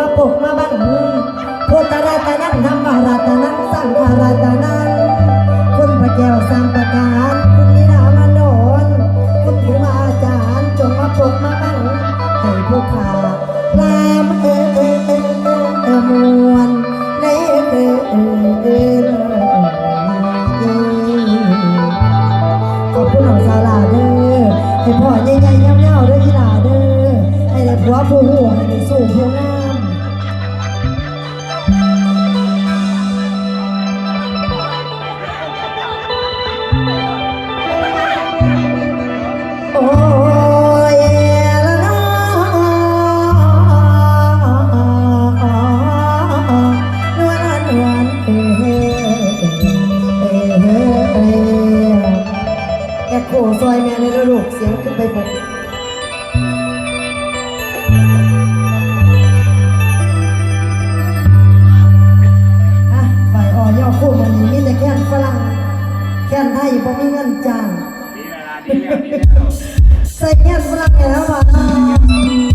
โตจงมาปกมาบังพุทธรัตนังธรรมรัตนังสังฆรัตนังคุณพระแก้วสามประการคุณนิรามโนนคุณครูอาจารย์จงมาปกมาบังให้ผู้ขาลามเออเออเออเออเออมวนในเออเออเออเออขอบคุณน้องสาลาเด้อให้พ่อใหญ่ๆยาวๆเด้ออีหลาเด้อให้ได้ผัวผู้หูให้ได้สู้ผู้งา กโคซอยแม่ในระลูกเสียงขึ้นไปหมดอะฝ่ายอ่อย่อคู่มันนี้มีแต่แค่นฝรั่งแค่นไทยบ่มีเงินจ้างดีแล้วล่ะดีแล้วดีแล้วใส่แค่นฝรั่งไงแล้วว่าอะฟอนได้